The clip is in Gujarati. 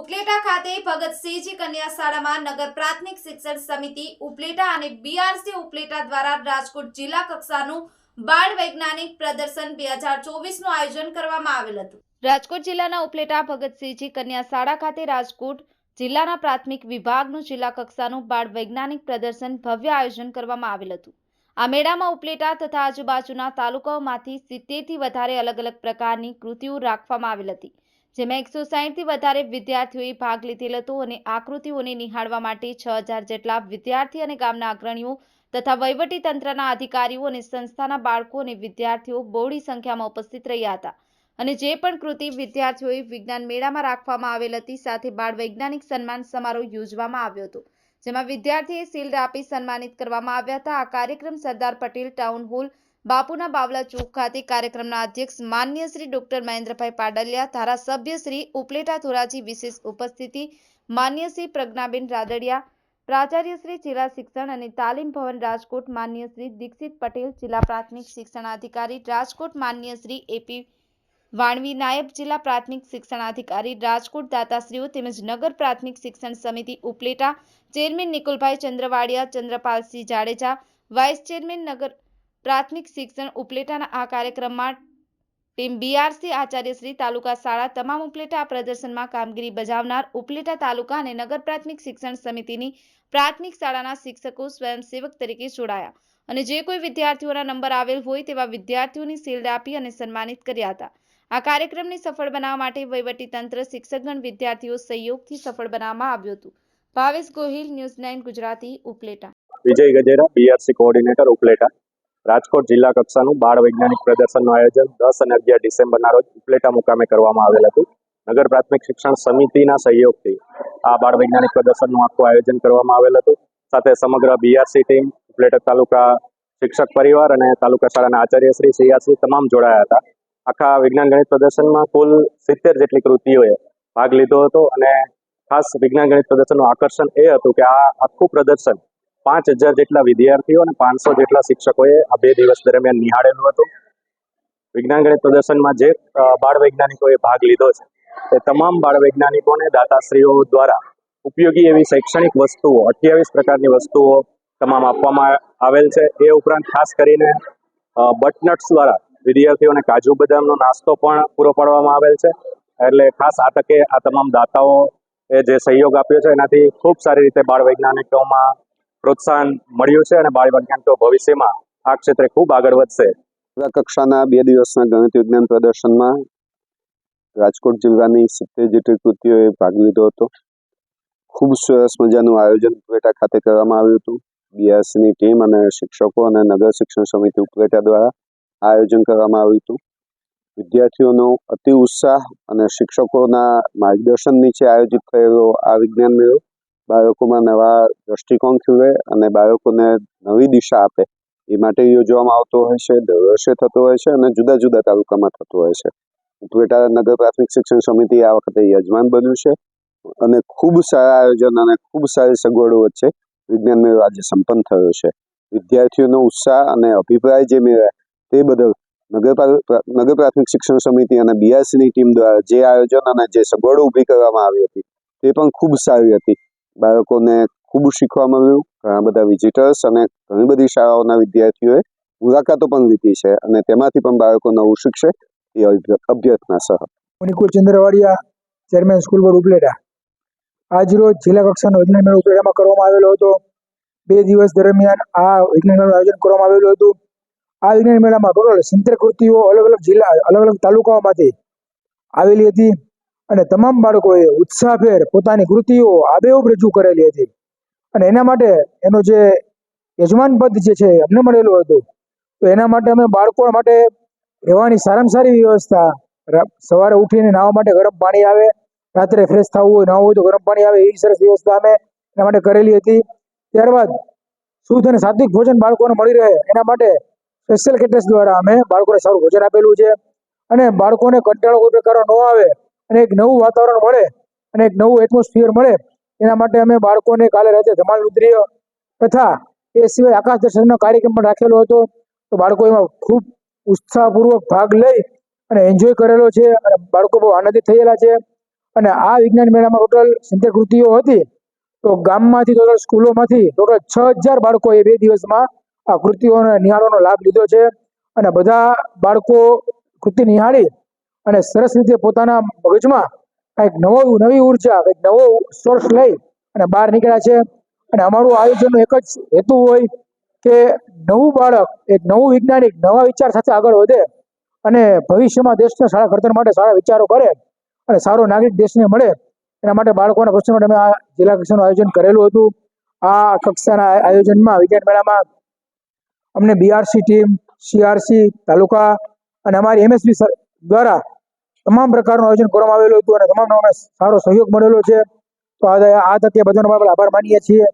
ઉપલેટા ખાતે ભગતસિંહજી કન્યા શાળામાં નગર પ્રાથમિક શિક્ષણ સમિતિ ઉપલેટા અને બીઆરસી ઉપલેટા દ્વારા રાજકોટ જિલ્લા કક્ષાનું બાળ વૈજ્ઞાનિક પ્રદર્શન બે હજાર ચોવીસનું આયોજન કરવામાં આવેલ હતું. રાજકોટ જિલ્લાના ઉપલેટા ભગતસિંહજી કન્યા શાળા ખાતે રાજકોટ જિલ્લાના પ્રાથમિક વિભાગનું જિલ્લા કક્ષાનું બાળ વૈજ્ઞાનિક પ્રદર્શન ભવ્ય આયોજન કરવામાં આવેલ હતું. આ મેળામાં ઉપલેટા તથા આજુબાજુના તાલુકાઓમાંથી સિત્તેરથી વધારે અલગ અલગ પ્રકારની કૃતિઓ રાખવામાં આવેલ હતી. જેમાં એકસો સાહીઠથી વધારે વિદ્યાર્થીઓએ ભાગ લીધેલ હતો અને આકૃતિઓને નિહાળવા માટે છ હજાર જેટલા વિદ્યાર્થી અને ગામના અગ્રણીઓ તથા વહીવટી અધિકારીઓ અને સંસ્થાના બાળકો અને વિદ્યાર્થીઓ બહોળી સંખ્યામાં ઉપસ્થિત રહ્યા હતા. અને જે પણ કૃતિ વિદ્યાર્થીઓએ વિજ્ઞાન મેળામાં રાખવામાં આવેલ હતી, સાથે બાળ વૈજ્ઞાનિક સન્માન સમારોહ યોજવામાં આવ્યો હતો, જેમાં વિદ્યાર્થીએ શિલ્ડ આપી સન્માનિત કરવામાં આવ્યા હતા. આ કાર્યક્રમ સરદાર પટેલ ટાઉન હોલ બાપુના બાવલા ચોક ખાતે કાર્યક્રમના અધ્યક્ષ માન્ય શ્રી ડોક્ટર મહેન્દ્રભાઈ પાડલિયા, ધારાસભ્ય શ્રી ઉપલેટા ધોરાજી વિશેષ ઉપસ્થિતિ, માન્ય શ્રી પ્રજ્ઞાબેન રાદડિયા, પ્રાચાર્ય શ્રી જિલ્લા શિક્ષણ અને તાલીમ ભવન રાજકોટ, માન્ય શ્રી દીક્ષિત પટેલ જિલ્લા પ્રાથમિક શિક્ષણાધિકારી, રાજકોટ માન્ય શ્રી એપી વાણવી નાયબ જિલ્લા પ્રાથમિક શિક્ષણાધિકારી, રાજકોટ દાતાશ્રીઓ તેમજ નગર પ્રાથમિક શિક્ષણ સમિતિ Upleta, chairman Nikulbhai Chandravadiya, Chandrapalsinh Jadeja, vice chairman નગર પ્રાથમિક શિક્ષણ ઉપલેટાના આ કાર્યક્રમમાં ટીમ બીઆરસી આચાર્ય શ્રી, તાલુકા શાળા તમામ ઉપલેટા પ્રદર્શનમાં કામગીરી બજાવનાર ઉપલેટા તાલુકા અને નગર પ્રાથમિક શિક્ષણ સમિતિની પ્રાથમિક શાળાના શિક્ષકો સ્વયંસેવક તરીકે જોડાયા અને જે કોઈ વિદ્યાર્થીઓના નંબર આવેલ હોય તેવા વિદ્યાર્થીઓની શિલ્ડ આપી અને સન્માનિત કર્યા હતા. આ કાર્યક્રમને સફળ બનાવવા માટે વહીવટી તંત્ર શિક્ષકગણ, વિદ્યાર્થીઓ સહયોગથી સફળ બનાવવામાં આવ્યું હતું. Bhavesh Gohil, news nine Gujarati, Upleta. Vijay Gajera BRC coordinator, Upleta. Rajkot જિલ્લા કક્ષાનું બાળ વૈજ્ઞાનિક પ્રદર્શનનું આયોજન દસ અને અગિયાર ડિસેમ્બરના રોજ ઉપલેટા મુકામે કરવામાં આવેલ હતું. નગર પ્રાથમિક શિક્ષણ સમિતિના સહયોગથી આ બાળ વૈજ્ઞાનિક પ્રદર્શનનું આખું આયોજન કરવામાં આવેલ હતું. સાથે સમગ્ર બીઆરસી ટીમ ઉપલેટા તાલુકા શિક્ષક પરિવાર અને તાલુકા શાળાના આચાર્ય શ્રી સીઆરસી તમામ જોડાયા હતા. આખા વિજ્ઞાન ગણિત પ્રદર્શનમાં કુલ સિત્તેર જેટલી કૃતિઓએ ભાગ લીધો હતો અને ખાસ વિજ્ઞાન ગણિત પ્રદર્શનનું આકર્ષણ એ હતું કે આ આખું પ્રદર્શન પાંચ હજાર જેટલા વિદ્યાર્થીઓ અને પાંચસો જેટલા શિક્ષકોએ આ બે દિવસ દરમિયાન નિહાળેલું હતું. વિજ્ઞાન ગણિત પ્રદર્શનમાં જે બાળ વૈજ્ઞાનિકોએ ભાગ લીધો છે, તે તમામ બાળ વૈજ્ઞાનિકોને દાતાશ્રીઓ દ્વારા ઉપયોગી એવી શૈક્ષણિક વસ્તુઓ, અઠ્યાવીસ પ્રકારની વસ્તુઓ તમામ આપવામાં આવેલ છે. એ ઉપરાંત ખાસ કરીને બટનટ્સ દ્વારા વિદ્યાર્થીઓને કાજુ બદામનો નાસ્તો પણ પૂરો પાડવામાં આવેલ છે. એટલે ખાસ આ તકે આ તમામ દાતાઓ એ જે સહયોગ આપ્યો છે, એનાથી ખૂબ સારી રીતે બાળ વૈજ્ઞાનિકોમાં પ્રોત્સાહન મળ્યું છે અને બાળ વૈજ્ઞાનિકો ભવિષ્યમાં આ ક્ષેત્રે ખૂબ આગળ વધશે. કક્ષાના બે દિવસના ગણિત વિજ્ઞાન પ્રદર્શનમાં રાજકોટ જિલ્લાની સિત્તેર જેટલી કૃતિઓએ ભાગ લીધો હતો. ખૂબ સરસ મજાનું આયોજન ઉપલેટા ખાતે કરવામાં આવ્યું હતું. બીઆરસીની ટીમ અને શિક્ષકો અને નગર શિક્ષણ સમિતિ ઉપલેટા દ્વારા આયોજન કરવામાં આવ્યું હતું. વિદ્યાર્થીઓનો અતિ ઉત્સાહ અને શિક્ષકોના માર્ગદર્શન નીચે આયોજિત થયેલો આ વિજ્ઞાન મેળો બાળકોમાં નવા દ્રષ્ટિકોણ ખીલે અને બાળકોને નવી દિશા આપે. એ માટે યોજવામાં આવતો હોય છે, દર વર્ષે થતો હોય છે અને જુદા જુદા તાલુકામાં થતો હોય છે. ઉપલેટા નગર પ્રાથમિક શિક્ષણ સમિતિ આ વખતે યજમાન બન્યું છે અને ખૂબ સારા આયોજન અને ખૂબ સારી સગવડો વચ્ચે વિજ્ઞાન મેળો આજે સંપન્ન થયો છે. વિદ્યાર્થીઓનો ઉત્સાહ અને અભિપ્રાય જે મેળવ્યા તે બદલ નગર નગર પ્રાથમિક શિક્ષણ સમિતિ અને બીઆરસીની ટીમ દ્વારા જે આયોજન અને જે સગવડો ઊભી કરવામાં આવી હતી તે પણ ખૂબ સારી હતી. બાળકોને ખૂબ શીખવા મળ્યું ઘણા બધા વિઝિટર્સ અને ઘણી બધી શાળાઓના વિદ્યાર્થીઓએ મુલાકાતો પણ લીધી છે અને તેમાંથી પણ બાળકો નવું શીખશે એ અભ્ય- અભ્યર્થના સહ. Nikul Chandravadiya chairman school board Upleta. આજરોજ જિલ્લા કક્ષાનો વિજ્ઞાન મેળો ઉપલેટામાં કરવામાં આવેલો હતો. બે દિવસ દરમિયાન આ વિજ્ઞાન મેળાનું આયોજન કરવામાં આવેલું હતું. આ વિજ્ઞાન મેળામાં ટોટલ સિત્તેર કૃતિઓ અલગ અલગ જિલ્લા અલગ અલગ તાલુકાઓમાંથી આવેલી હતી. અને તમામ બાળકોએ ઉત્સાહભેર પોતાની કૃતિઓ આબેહૂબ રજૂ કરેલી હતી. અને એના માટે એનો જે યજમાન પદ જે છે અમને મળેલું હતું. તો એના માટે અમે બાળકો માટે રહેવાની સારામાં સારી વ્યવસ્થા સવારે ઉઠીને નાહવા માટે ગરમ પાણી આવે, રાત્રે ફ્રેશ થવું હોય નાહવું હોય તો ગરમ પાણી આવે, એવી સરસ વ્યવસ્થા અમે એના માટે કરેલી હતી. ત્યારબાદ શુદ્ધ અને સાત્વિક ભોજન બાળકોને મળી રહે એના માટે સ્પેશિયલ કેટેસ દ્વારા અમે બાળકોને સારું ભોજન આપેલું છે. અને બાળકોને કંટાળો કોઈ પ્રકારનો ન આવે અને એક નવું વાતાવરણ મળે અને એક નવું એટમોસ્ફિયર મળે. એના માટે અમે બાળકોને કાલે રાતે ધમાલ રુદ્રીય તથા એ સિવાય આકાશ દર્શનનો કાર્યક્રમ પણ રાખેલો હતો. તો બાળકો એમાં ખૂબ ઉત્સાહપૂર્વક ભાગ લઈ અને એન્જોય કરેલો છે અને બાળકો બહુ આનંદિત થયેલા છે. અને આ વિજ્ઞાન મેળામાં ટોટલ સિત્તેર કૃતિઓ હતી. તો ગામમાંથી ટોટલ સ્કૂલોમાંથી ટોટલ છ હજાર બાળકોએ બે દિવસમાં આ કૃતિઓને નિહાળવાનો લાભ લીધો છે. અને બધા બાળકો કૃતિ નિહાળી અને સરસ રીતે પોતાના મગજમાં કંઈક નવો, નવી ઊર્જા, કંઈક નવો સોર્સ લઈ અને બહાર નીકળ્યા છે. અને અમારું આયોજનનો એક જ હેતુ હોય કે નવું બાળક, એક નવું વૈજ્ઞાનિક, નવા વિચાર સાથે આગળ વધે અને ભવિષ્યમાં દેશના સારા ઘડતર માટે સારા વિચારો કરે અને સારો નાગરિક દેશને મળે. એના માટે બાળકોના ભવિષ્ય માટે અમે આ જિલ્લા કક્ષાનું આયોજન કરેલું હતું. આ કક્ષાના આયોજનમાં વિજ્ઞાન મેળામાં અમને બીઆરસી ટીમ સીઆરસી તાલુકા અને અમારી એમએસબી દ્વારા તમામ પ્રકારનું આયોજન કરવામાં આવેલું હતું અને તમામનો સારો સહયોગ મળેલો છે. તો આ આ તકે બધાનો આભાર માનીએ છીએ.